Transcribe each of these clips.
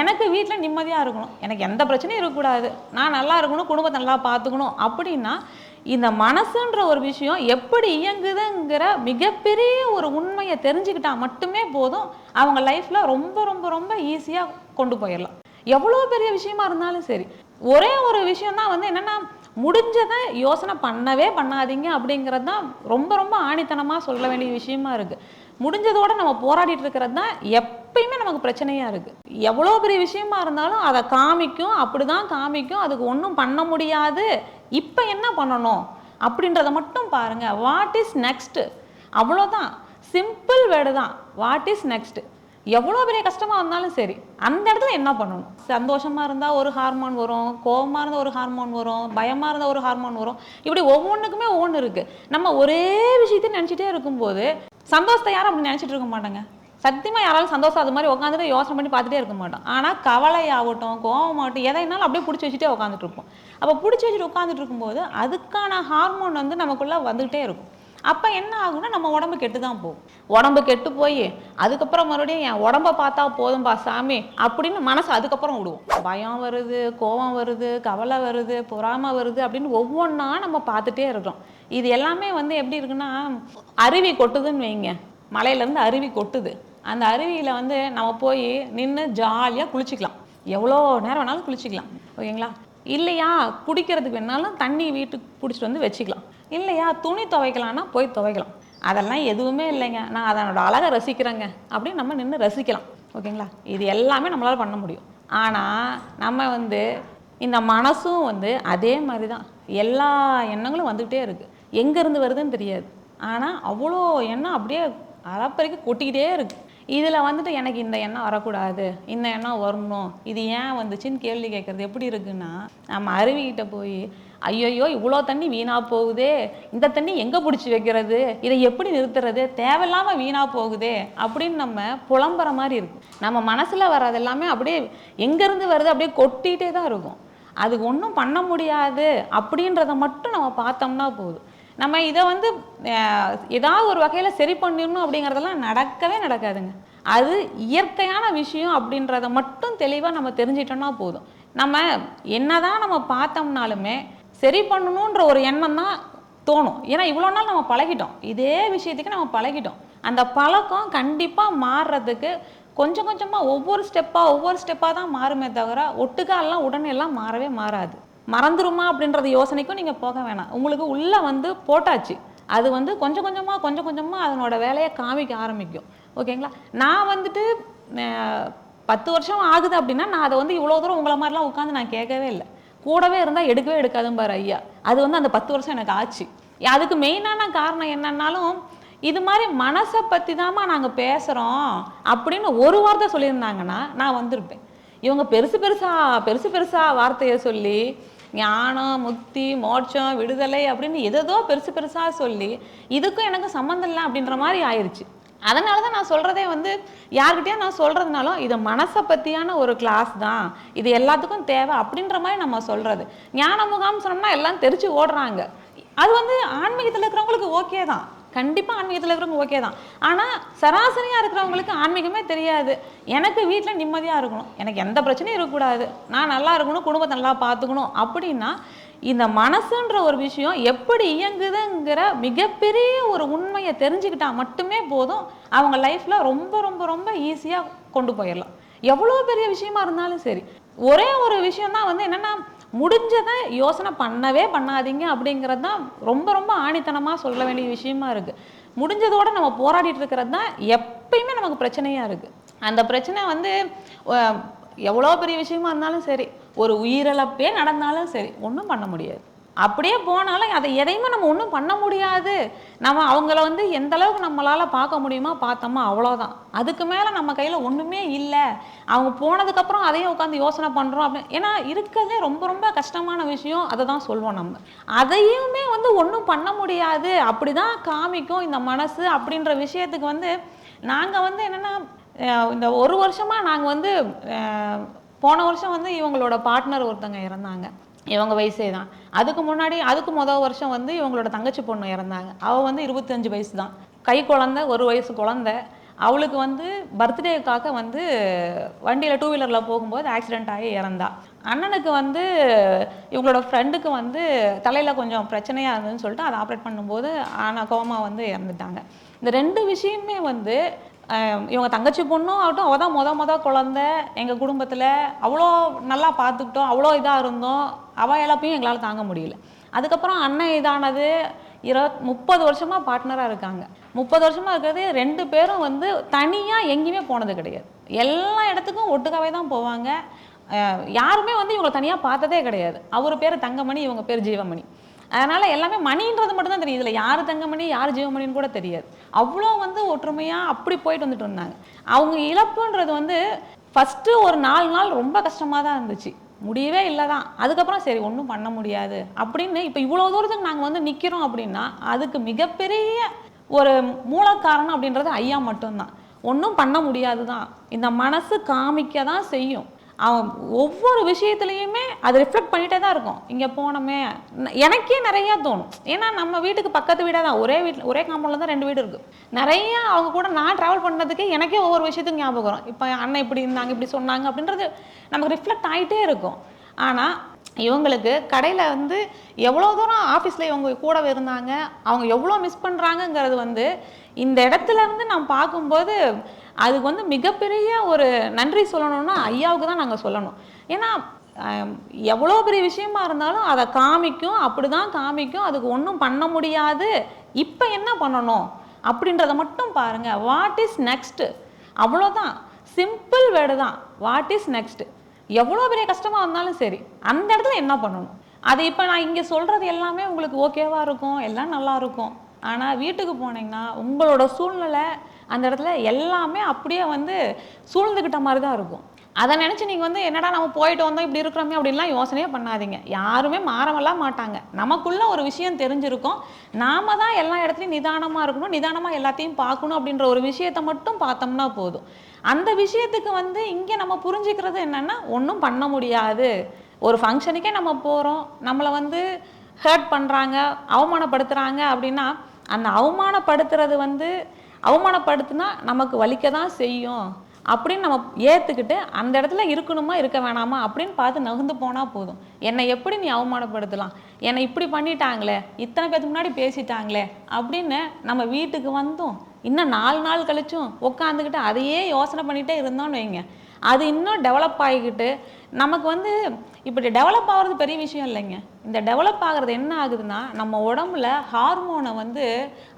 எனக்கு வீட்டில் நிம்மதியாக இருக்கணும். எனக்கு எந்த பிரச்சனையும் இருக்கக்கூடாது. நான் நல்லா இருக்கணும் குடும்பத்தை நல்லா பார்த்துக்கணும். அப்படின்னா இந்த மனசுன்ற ஒரு விஷயம் எப்படி இயங்குதுங்கிற மிகப்பெரிய ஒரு உண்மையை தெரிஞ்சுக்கிட்டா மட்டுமே போதும். அவங்க லைஃப்பில் ரொம்ப ரொம்ப ரொம்ப ஈஸியாக கொண்டு போயிடலாம். எவ்வளோ பெரிய விஷயமா இருந்தாலும் சரி. ஒரே ஒரு விஷயம் தான் வந்து என்னென்னா முடிஞ்சதை யோசனை பண்ணவே பண்ணாதீங்க அப்படிங்கிறது தான் ரொம்ப ரொம்ப ஆணித்தனமாக சொல்ல வேண்டிய விஷயமா இருக்குது முடிஞ்சதோட நம்ம போராடிட்டு இருக்கிறது தான் எப்பயுமே நமக்கு பிரச்சனையாக இருக்குது எவ்வளோ பெரிய விஷயமா இருந்தாலும் அதை காமிக்கும் அப்படி தான் காமிக்கும் அதுக்கு ஒன்றும் பண்ண முடியாது. இப்போ என்ன பண்ணணும்? அப்படின்றத மட்டும் பாருங்கள் வாட் இஸ் நெக்ஸ்ட்டு அவ்வளோதான் சிம்பிள் வேர்டு தான். வாட் இஸ் நெக்ஸ்ட்டு எவ்வளோ பெரிய கஷ்டமாக வந்தாலும் சரி அந்த இடத்துல என்ன பண்ணணும்? சந்தோஷமாக இருந்தால் ஒரு ஹார்மோன் வரும் கோபமாக இருந்தால் ஒரு ஹார்மோன் வரும் பயமாக இருந்தால் ஒரு ஹார்மோன் வரும். இப்படி ஒவ்வொன்றுக்குமே ஒவ்வொன்று இருக்குது நம்ம ஒரே விஷயத்தையும் நினச்சிட்டே இருக்கும்போது சந்தோஷத்தை யாரும் அப்படி நினச்சிட்டு இருக்க மாட்டாங்க. சத்தியமாக யாராலும் சந்தோஷம் அது மாதிரி உட்காந்துட்டு யோசனை பண்ணி பார்த்துட்டே இருக்க மாட்டோம். ஆனால் கவலை ஆகட்டும் கோவம் ஆகட்டும் எதைனாலும் அப்படியே பிடிச்சி வச்சுட்டே உட்காந்துட்டு இருப்போம். அப்போ பிடிச்சி வச்சுட்டு உட்காந்துட்டு இருக்கும்போது அதுக்கான ஹார்மோன் வந்து நமக்குள்ளே வந்துகிட்டே இருக்கும். அப்போ என்ன ஆகும்னா நம்ம உடம்பு கெட்டு தான் போகும். உடம்பு கெட்டு போய் அதுக்கப்புறம் மறுபடியும் என் உடம்ப பார்த்தா போதும்பா சாமி அப்படின்னு மனசு அதுக்கப்புறம் விடுவோம் பயம் வருது கோபம் வருது கவலை வருது பொறாமை வருது அப்படின்னு ஒவ்வொன்றா நம்ம பார்த்துட்டே இருக்கிறோம் இது எல்லாமே வந்து எப்படி இருக்குன்னா அருவி கொட்டுதுன்னு வைங்க. மலையிலேருந்து அருவி கொட்டுது. அந்த அருவியில் வந்து நம்ம போய் நின்று ஜாலியாக குளிச்சுக்கலாம். எவ்வளோ நேரம் வேணாலும் குளிச்சுக்கலாம். ஓகேங்களா? இல்லையா? குடிக்கிறதுக்கு வேணாலும் தண்ணி வீட்டுக்கு பிடிச்சிட்டு வந்து வச்சுக்கலாம். இல்லையா? துணி துவைக்கலாம்னா போய் துவைக்கலாம். அதெல்லாம் எதுவுமே இல்லைங்க. நான் அதனோட அழகை ரசிக்கிறேங்க. அப்படின்னு நம்ம நின்று ரசிக்கலாம். ஓகேங்களா? இது எல்லாமே நம்மளால் பண்ண முடியும். ஆனால் நம்ம வந்து இந்த மனசும் வந்து அதே மாதிரி தான் எல்லா எண்ணங்களும் வந்துக்கிட்டே இருக்குது எங்கேருந்து வருதுன்னு தெரியாது. ஆனால் அவ்வளோ எண்ணம் அப்படியே அளப்பறைக்கு கொட்டிக்கிட்டே இருக்குது இதில் வந்துட்டு எனக்கு இந்த எண்ணம் வரக்கூடாது. இந்த எண்ணம் வரணும். இது ஏன் வந்துச்சுன்னு கேள்வி கேட்குறது எப்படி இருக்குன்னா நம்ம அருவிக்கிட்ட போய் ஐயோயோ இவ்வளோ தண்ணி வீணாக போகுதே. இந்த தண்ணி எங்கே பிடிச்சி வைக்கிறது? இதை எப்படி நிறுத்துறது? தேவையில்லாமல் வீணாக போகுதே அப்படின்னு நம்ம புலம்புற மாதிரி இருக்கும். நம்ம மனசில் வர்றது எல்லாமே அப்படியே எங்கேருந்து வருது? அப்படியே கொட்டிகிட்டே தான் இருக்கும். அதுக்கு ஒன்றும் பண்ண முடியாது அப்படின்றத மட்டும் நம்ம பார்த்தோம்னா போதும். நம்ம இதை வந்து ஏதாவது ஒரு வகையில் சரி பண்ணிடணும் அப்படிங்கிறதெல்லாம் நடக்கவே நடக்காதுங்க. அது இயற்கையான விஷயம் அப்படின்றத மட்டும் தெளிவாக நம்ம தெரிஞ்சிட்டோம்னா போதும். நம்ம என்னதான் நம்ம பார்த்தோம்னாலுமே சரி பண்ணணுன்ற ஒரு எண்ணம் தான் தோணும். ஏன்னா இவ்வளோ நாள் நம்ம பழகிட்டோம். இதே விஷயத்துக்கு நம்ம பழகிட்டோம். அந்த பழக்கம் கண்டிப்பாக மாறுறதுக்கு கொஞ்சம் கொஞ்சமாக ஒவ்வொரு ஸ்டெப்பாக ஒவ்வொரு ஸ்டெப்பாக தான் மாறுமே தவிர ஒட்டுக்காலெலாம் உடனே எல்லாம் மாறவே மாறாது. மறந்துருமா அப்படின்றது யோசனைக்கும் நீங்கள் போக வேணாம். உங்களுக்கு உள்ளே வந்து போட்டாச்சு. அது வந்து கொஞ்சம் கொஞ்சமாக கொஞ்சம் கொஞ்சமாக அதனோட வேலையை காமிக்க ஆரம்பிக்கும். ஓகேங்களா? நான் வந்துட்டு பத்து வருஷம் ஆகுது அப்படின்னா நான் அதை வந்து இவ்வளோ தூரம் உங்களை மாதிரிலாம் உட்காந்து நான் கேட்கவே இல்லை. கூடவே இருந்தால் எடுக்கவே எடுக்காதும்பார் ஐயா. அது வந்து அந்த பத்து வருஷம் எனக்கு ஆச்சு. அதுக்கு மெயினான காரணம் என்னன்னாலும் இது மாதிரி மனசை பற்றி தாம்மா நாங்கள் பேசுகிறோம் அப்படின்னு ஒரு வார்த்தை சொல்லியிருந்தாங்கன்னா நான் வந்திருப்பேன். இவங்க பெருசு பெருசா பெருசு பெருசா வார்த்தையை சொல்லி ஞானம் முக்தி மோட்சம் விடுதலை அப்படின்னு எதேதோ பெருசு பெருசாக சொல்லி இதுக்கும் எனக்கு சம்மந்தம் இல்லை அப்படின்ற மாதிரி ஆயிடுச்சு அதனால தான் நான் சொல்கிறதே வந்து யார்கிட்டயும் நான் சொல்கிறதுனாலும் இது மனசை பற்றியான ஒரு கிளாஸ் தான். இது எல்லாத்துக்கும் தேவை அப்படின்ற மாதிரி நம்ம சொல்கிறது ஞான முகாம் சொன்னோம்னா எல்லாம் தெரிச்சு ஓடுறாங்க. அது வந்து ஆன்மீகத்தில் இருக்கிறவங்களுக்கு ஓகே தான். கண்டிப்பாக ஆன்மீகத்தில் இருக்கிறவங்க ஓகே தான். ஆனால் சராசரியாக இருக்கிறவங்களுக்கு ஆன்மீகமே தெரியாது. எனக்கு வீட்டில் நிம்மதியாக இருக்கணும். எனக்கு எந்த பிரச்சனையும் இருக்கக்கூடாது. நான் நல்லா இருக்கணும் குடும்பத்தை நல்லா பார்த்துக்கணும். அப்படின்னா இந்த மனசுன்ற ஒரு விஷயம் எப்படி இயங்குதுங்கிற மிகப்பெரிய ஒரு உண்மையை தெரிஞ்சுக்கிட்டா மட்டுமே போதும். அவங்க லைஃப்பில் ரொம்ப ரொம்ப ரொம்ப ஈஸியாக கொண்டு போயிடலாம். எவ்வளோ பெரிய விஷயமா இருந்தாலும் சரி. ஒரே ஒரு விஷயம் தான் வந்து என்னென்னா முடிஞ்சதை யோசனை பண்ணவே பண்ணாதீங்க அப்படிங்கிறது தான் ரொம்ப ரொம்ப ஆணித்தனமாக சொல்ல வேண்டிய விஷயமா இருக்குது முடிஞ்சதோட நம்ம போராடிட்டு இருக்கிறது தான் எப்பயுமே நமக்கு பிரச்சனையாக இருக்குது அந்த பிரச்சனை வந்து எவ்வளோ பெரிய விஷயமா இருந்தாலும் சரி ஒரு உயிரிழப்பே நடந்தாலும் சரி ஒன்றும் பண்ண முடியாது. அப்படியே போனாலும் அதை எதையுமே நம்ம ஒன்றும் பண்ண முடியாது. நம்ம அவங்கள வந்து எந்த அளவுக்கு நம்மளால் பார்க்க முடியுமோ பார்த்தோமா அவ்வளோதான் அதுக்கு மேலே நம்ம கையில் ஒன்றுமே இல்லை. அவங்க போனதுக்கப்புறம் அதையும் உட்காந்து யோசனை பண்ணுறோம் அப்படின்னு ஏன்னா இருக்கிறதே ரொம்ப ரொம்ப கஷ்டமான விஷயம். அதை தான் சொல்லுவோம் நம்ம. அதையுமே வந்து ஒன்றும் பண்ண முடியாது. அப்படி தான் காமிக்கும் இந்த மனசு அப்படின்ற விஷயத்துக்கு வந்து நாங்கள் வந்து என்னென்னா இந்த ஒரு வருஷமாக நாங்கள் வந்து போன வருஷம் வந்து இவங்களோட பார்ட்னர் ஒருத்தங்க இறந்தாங்க. இவங்க வயசே தான். அதுக்கு முன்னாடி அதுக்கு முதல் வருஷம் வந்து இவங்களோட தங்கச்சி பொண்ணு இறந்தாங்க. அவள் வந்து இருபத்தஞ்சு வயசு தான். கை குழந்த ஒரு வயசு குழந்த. அவளுக்கு வந்து பர்த்டேக்காக வந்து வண்டியில் டூ வீலரில் போகும்போது ஆக்சிடென்ட் ஆகி இறந்தா. அண்ணனுக்கு வந்து இவங்களோட ஃப்ரெண்டுக்கு வந்து தலையில் கொஞ்சம் பிரச்சனையாக இருந்ததுன்னு சொல்லிட்டு அதை ஆப்ரேட் பண்ணும்போது ஆனால் கோமா வந்து இறந்துட்டாங்க. இந்த ரெண்டு விஷயமே வந்து இவங்க தங்கச்சி பொண்ணும் ஆகட்டும் அவள் தான் மொத மொத குழந்த. எங்கள் குடும்பத்தில் அவ்வளோ நல்லா பார்த்துக்கிட்டோம் அவ்வளோ இதாக இருந்தோம். அவள் இழப்பையும் எங்களால் தாங்க முடியல. அதுக்கப்புறம் அண்ணன் இதானது இருபத் முப்பது வருஷமாக பார்ட்னராக இருக்காங்க. முப்பது வருஷமாக இருக்கிறது ரெண்டு பேரும் வந்து தனியாக எங்கேயுமே போனது கிடையாது. எல்லா இடத்துக்கும் ஒட்டுக்காவே தான் போவாங்க. யாருமே வந்து இவங்களை தனியாக பார்த்ததே கிடையாது. அவர் பேர் தங்கமணி இவங்க பேர் ஜீவமணி. அதனால் எல்லாமே மணின்றது மட்டும்தான் தெரியும் இதில் யார் தங்கமணி யார் ஜீவமணின்னு கூட தெரியாது. அவ்வளோ வந்து ஒற்றுமையாக அப்படி போயிட்டு வந்துட்டு இருந்தாங்க. அவங்க இழப்புன்றது வந்து ஃபஸ்ட்டு ஒரு நாலு நாள் ரொம்ப கஷ்டமாக தான் இருந்துச்சு. முடியவே இல்லை தான் அதுக்கப்புறம் சரி ஒன்றும் பண்ண முடியாது அப்படின்னு இப்போ இவ்வளோ தூரத்துக்கு நாங்கள் வந்து நிற்கிறோம் அப்படின்னா அதுக்கு மிகப்பெரிய ஒரு மூலக்காரணம் அப்படின்றது ஐயா மட்டும்தான். ஒன்றும் பண்ண முடியாது தான் இந்த மனசு காமிக்க தான் செய்யும். அவன் ஒவ்வொரு விஷயத்துலையுமே அது ரிஃப்ளெக்ட் பண்ணிகிட்டே தான் இருக்கும். இங்கே போனோமே. எனக்கே நிறையா தோணும். ஏன்னா நம்ம வீட்டுக்கு பக்கத்து வீடாக தான். ஒரே வீட்டில் ஒரே காம்பவுண்டில் தான் ரெண்டு வீடு இருக்குது நிறையா அவங்க கூட நான் ட்ராவல் பண்ணுறதுக்கு எனக்கே ஒவ்வொரு விஷயத்துக்கும் ஞாபகம் வரும். இப்போ அண்ணன் இப்படி இருந்தாங்க இப்படி சொன்னாங்க அப்படின்றது நமக்கு ரிஃப்ளெக்ட் ஆகிட்டே இருக்கும். ஆனால் இவங்களுக்கு கடையில் வந்து எவ்வளோ தூரம் ஆஃபீஸில் இவங்க கூட இருந்தாங்க அவங்க எவ்வளோ மிஸ் பண்ணுறாங்கங்கிறது வந்து இந்த இடத்துல இருந்து நான் பார்க்கும்போது அதுக்கு வந்து மிகப்பெரிய ஒரு நன்றி சொல்லணும்னா ஐயாவுக்கு தான் நாங்கள் சொல்லணும். ஏன்னா எவ்வளோ பெரிய விஷயமா இருந்தாலும் அதை காமிக்கும் அப்படி தான் காமிக்கும் அதுக்கு ஒன்றும் பண்ண முடியாது. இப்போ என்ன பண்ணணும்? அப்படின்றத மட்டும் பாருங்கள் வாட் இஸ் நெக்ஸ்ட்டு அவ்வளோதான் சிம்பிள் வேர்டு தான். வாட் இஸ் நெக்ஸ்ட்டு எவ்வளோ பெரிய கஷ்டமாக இருந்தாலும் சரி அந்த இடத்துல என்ன பண்ணணும்? அது இப்போ நான் இங்கே சொல்கிறது எல்லாமே உங்களுக்கு ஓகேவாக இருக்கும் எல்லாம் நல்லாயிருக்கும் ஆனால் வீட்டுக்கு போனீங்கன்னா உங்களோட சூழ்நிலை அந்த இடத்துல எல்லாமே அப்படியே வந்து சூழ்ந்துக்கிட்ட மாதிரி தான் இருக்கும். அதை நினச்சி நீங்கள் வந்து என்னடா நம்ம போயிட்டு வந்தோம் இப்படி இருக்கிறோமே அப்படின்லாம் யோசனையே பண்ணாதீங்க. யாருமே மாறவெல்லாம் மாட்டாங்க. நமக்குள்ள ஒரு விஷயம் தெரிஞ்சிருக்கும். நாம தான் எல்லா இடத்துலையும் நிதானமாக இருக்கணும் நிதானமாக எல்லாத்தையும் பார்க்கணும் அப்படின்ற ஒரு விஷயத்தை மட்டும் பார்த்தோம்னா போதும். அந்த விஷயத்துக்கு வந்து இங்கே நம்ம புரிஞ்சுக்கிறது என்னென்னா ஒன்றும் பண்ண முடியாது. ஒரு ஃபங்க்ஷனுக்கே நம்ம போகிறோம் நம்மளை வந்து ஹர்ட் பண்ணுறாங்க அவமானப்படுத்துகிறாங்க அப்படின்னா அந்த அவமானப்படுத்துறது வந்து அவமானப்படுத்தினா நமக்கு வலிக்க தான் செய்யும். அப்படின்னு நம்ம ஏற்றுக்கிட்டு அந்த இடத்துல இருக்கணுமா இருக்க வேணாமா அப்படின்னு பார்த்து நகுந்து போனால் போதும். என்னை எப்படி நீ அவமானப்படுத்தலாம்? என்னை இப்படி பண்ணிட்டாங்களே இத்தனை பேத்துக்கு முன்னாடி பேசிட்டாங்களே அப்படின்னு நம்ம வீட்டுக்கு வந்தும் இன்னும் நாலு நாள் கழிச்சும் உட்காந்துக்கிட்டு அதையே யோசனை பண்ணிகிட்டே இருந்தோம்னு வைங்க. அது இன்னும் டெவலப் ஆகிக்கிட்டு நமக்கு வந்து இப்படி டெவலப் ஆகிறது பெரிய விஷயம் இல்லைங்க. இந்த டெவலப் ஆகிறது என்ன ஆகுதுன்னா நம்ம உடம்புல ஹார்மோனை வந்து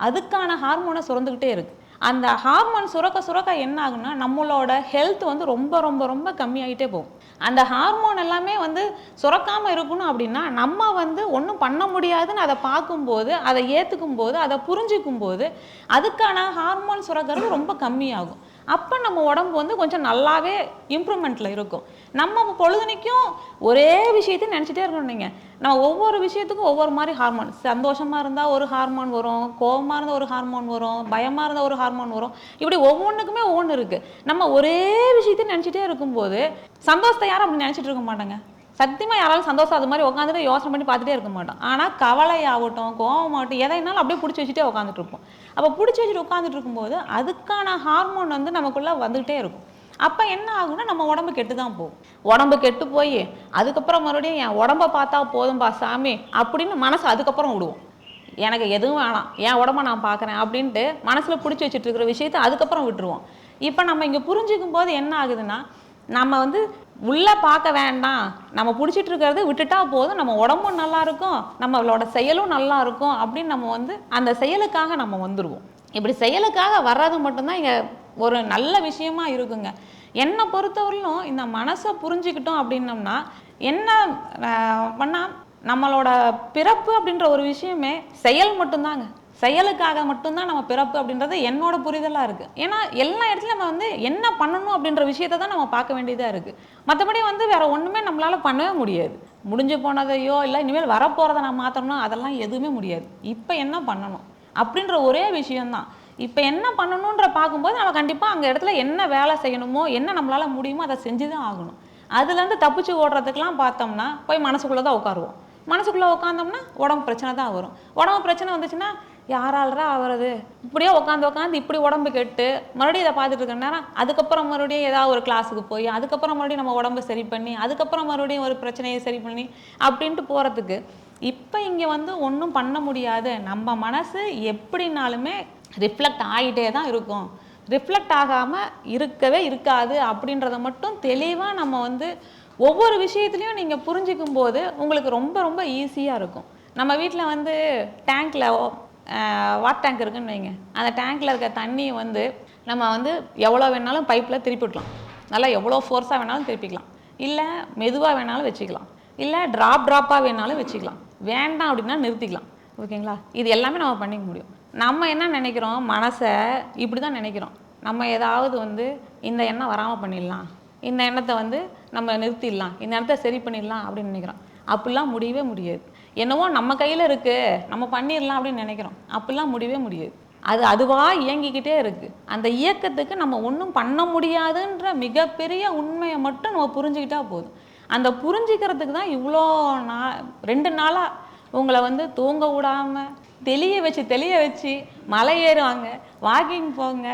அதுக்கான ஹார்மோனை சுரந்துக்கிட்டே இருக்குது அந்த ஹார்மோன் சுரக்க சுரக்க என்ன ஆகுன்னா நம்மளோட ஹெல்த் வந்து ரொம்ப ரொம்ப ரொம்ப கம்மியாயிட்டே போகும். அந்த ஹார்மோன் எல்லாமே வந்து சுரக்காம இருக்கணும் அப்படின்னா நம்ம வந்து ஒன்றும் பண்ண முடியாதுன்னு அதை பார்க்கும்போது அதை ஏற்றுக்கும் போது அதை புரிஞ்சிக்கும் போது அதுக்கான ஹார்மோன் சுரக்கிறது ரொம்ப கம்மியாகும். அப்போ நம்ம உடம்பு வந்து கொஞ்சம் நல்லாவே இம்ப்ரூவ்மெண்ட்டில் இருக்கும். நம்ம பொழுதுனைக்கும் ஒரே விஷயத்தையும் நினச்சிட்டே இருக்கணும் நீங்கள் நம்ம ஒவ்வொரு விஷயத்துக்கும் ஒவ்வொரு மாதிரி ஹார்மோன் சந்தோஷமாக இருந்தால் ஒரு ஹார்மோன் வரும் கோபமாக இருந்தால் ஒரு ஹார்மோன் வரும் பயமாக இருந்தால் ஒரு ஹார்மோன் வரும். இப்படி ஒவ்வொன்றுக்குமே ஒவ்வொன்று இருக்குது நம்ம ஒரே விஷயத்தையும் நினச்சிட்டே இருக்கும்போது சந்தோஷத்தை யாரும் அப்படி நினச்சிட்டு இருக்க மாட்டாங்க. சத்தியமாக யாராலும் சந்தோஷம் அது மாதிரி உட்காந்துட்டு யோசனை பண்ணி பார்த்துட்டே இருக்க மாட்டோம். ஆனால் கவலை ஆகட்டும் கோவம் ஆகட்டும் எதைனாலும் அப்படியே பிடிச்சி வச்சுட்டே உட்காந்துட்டு இருப்போம். அப்போ பிடிச்சி வச்சுட்டு உட்காந்துட்டு இருக்கும்போது அதுக்கான ஹார்மோன் வந்து நமக்குள்ளே வந்துகிட்டே இருக்கும். அப்போ என்ன ஆகும்னா நம்ம உடம்பு கெட்டு தான் போகும். உடம்பு கெட்டு போய் அதுக்கப்புறம் மறுபடியும் என் உடம்ப பார்த்தா போதும்பா சாமி அப்படின்னு மனசு அதுக்கப்புறம் விடுவோம். எனக்கு எதுவும் வேணாம். என் உடம்ப நான் பார்க்குறேன் அப்படின்ட்டு மனசில் பிடிச்சி வச்சுட்டு இருக்கிற விஷயத்தை அதுக்கப்புறம் விட்டுருவோம். இப்போ நம்ம இங்கே புரிஞ்சுக்கும் போது என்ன ஆகுதுன்னா நம்ம வந்து உள்ளே பார்க்க வேண்டாம். நம்ம பிடிச்சிட்டு இருக்கிறது விட்டுட்டா போதும். நம்ம உடம்பும் நல்லா இருக்கும். நம்மளோட செயலும் நல்லா இருக்கும் அப்படின்னு நம்ம வந்து அந்த செயலுக்காக நம்ம வந்துடுவோம் இப்படி செயலுக்காக வர்றது மட்டும்தான் இங்கே ஒரு நல்ல விஷயமா இருக்குங்க. என்னை பொறுத்தவரையிலும் இந்த மனசை புரிஞ்சுக்கிட்டோம் அப்படின்னம்னா என்ன பண்ணால் நம்மளோட பிறப்பு அப்படின்ற ஒரு விஷயமே செயல் மட்டும்தாங்க. செயலுக்காக மட்டும்தான் நம்ம பிறப்பு அப்படின்றது என்னோட புரிதலாக இருக்குது ஏன்னா எல்லா இடத்துலையும் நம்ம வந்து என்ன பண்ணணும் அப்படின்ற விஷயத்தை தான் நம்ம பார்க்க வேண்டியதாக இருக்குது மற்றபடி வந்து வேற ஒன்றுமே நம்மளால் பண்ணவே முடியாது. முடிஞ்சு போனதையோ இல்லை இனிமேல் வரப்போகிறத நான் மாற்றணும் அதெல்லாம் எதுவுமே முடியாது. இப்போ என்ன பண்ணணும்? அப்படின்ற ஒரே விஷயம்தான். இப்போ என்ன பண்ணணுன்ற பார்க்கும்போது நம்ம கண்டிப்பாக அங்கே இடத்துல என்ன வேலை செய்யணுமோ என்ன நம்மளால் முடியுமோ அதை செஞ்சு தான் ஆகணும் அதுலேருந்து தப்பிச்சு ஓடுறதுக்கெலாம் பார்த்தோம்னா போய் மனசுக்குள்ளே தான் உட்காருவோம். மனசுக்குள்ளே உட்காந்தோம்னா உடம்பு பிரச்சனை தான் வரும். உடம்பு பிரச்சனை வந்துச்சுன்னா யாராலரா ஆகிறது இப்படியே உட்காந்து உட்காந்து இப்படி உடம்பு கெட்டு மறுபடியும் இதை பார்த்துட்டு இருக்க நேரம் அதுக்கப்புறம் மறுபடியும் ஏதாவது ஒரு கிளாஸுக்கு போய் அதுக்கப்புறம் மறுபடியும் நம்ம உடம்பை சரி பண்ணி அதுக்கப்புறம் மறுபடியும் ஒரு பிரச்சனையை சரி பண்ணி அப்படின்ட்டு போகிறதுக்கு இப்போ இங்கே வந்து ஒன்றும் பண்ண முடியாது. நம்ம மனசு எப்படினாலுமே ரிஃப்ளெக்ட் ஆகிட்டே தான் இருக்கும். ரிஃப்ளெக்ட் ஆகாமல் இருக்கவே இருக்காது அப்படின்றத மட்டும் தெளிவாக நம்ம வந்து ஒவ்வொரு விஷயத்துலையும் நீங்கள் புரிஞ்சிக்கும் போது உங்களுக்கு ரொம்ப ரொம்ப ஈஸியாக இருக்கும். நம்ம வீட்டில் வந்து டேங்க்கில் வாட் டேங்க் இருக்குன்னு வைங்க. அந்த டேங்க்கில் இருக்க தண்ணி வந்து நம்ம வந்து எவ்வளோ வேணாலும் பைப்பில் திருப்பி விடலாம் நல்லா எவ்வளோ ஃபோர்ஸாக வேணாலும் திருப்பிக்கலாம். இல்லை மெதுவாக வேணாலும் வச்சுக்கலாம். இல்லை ட்ராப் ட்ராப்பாக வேணாலும் வச்சுக்கலாம். வேண்டாம் அப்படின்னா நிறுத்திக்கலாம். ஓகேங்களா? இது எல்லாமே நம்ம பண்ணிக்க முடியும். நம்ம என்ன நினைக்கிறோம்? மனசை இப்படி தான் நினைக்கிறோம். நம்ம ஏதாவது வந்து இந்த எண்ணம் வராமல் பண்ணிடலாம். இந்த எண்ணத்தை வந்து நம்ம நிறுத்திடலாம். இந்த எண்ணத்தை சரி பண்ணிடலாம் அப்படின்னு நினைக்கிறோம். அப்படிலாம் முடியவே முடியாது. என்னவோ நம்ம கையில் இருக்குது நம்ம பண்ணிடலாம் அப்படின்னு நினைக்கிறோம். அப்படிலாம் முடியவே முடியாது. அது அதுவாக இயங்கிக்கிட்டே இருக்குது அந்த இயக்கத்துக்கு நம்ம ஒன்றும் பண்ண முடியாதுன்ற மிகப்பெரிய உண்மையை மட்டும் நம்ம புரிஞ்சுக்கிட்டா போதும். அந்த புரிஞ்சுக்கிறதுக்கு தான் இவ்வளோ நா ரெண்டு நாளாக உங்களை வந்து தூங்க விடாமல் தெளிய வச்சு தெளிய வச்சு மலை ஏறுவாங்க வாக்கிங் போங்க.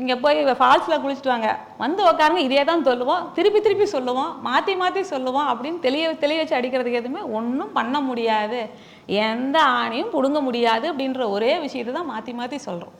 இங்கே போய் ஃபால்ஸில் குளிச்சுட்டு வாங்க. வந்து உக்காருங்க இதே தான் சொல்லுவோம். திருப்பி திருப்பி சொல்லுவோம். மாற்றி மாற்றி சொல்லுவோம் அப்படின்னு தெளிய தெளிய வச்சு அடிக்கிறதுக்கு எதுவுமே ஒன்றும் பண்ண முடியாது. எந்த ஆணையும் பிடுங்க முடியாது அப்படின்ற ஒரே விஷயத்தை தான் மாற்றி மாற்றி சொல்கிறோம்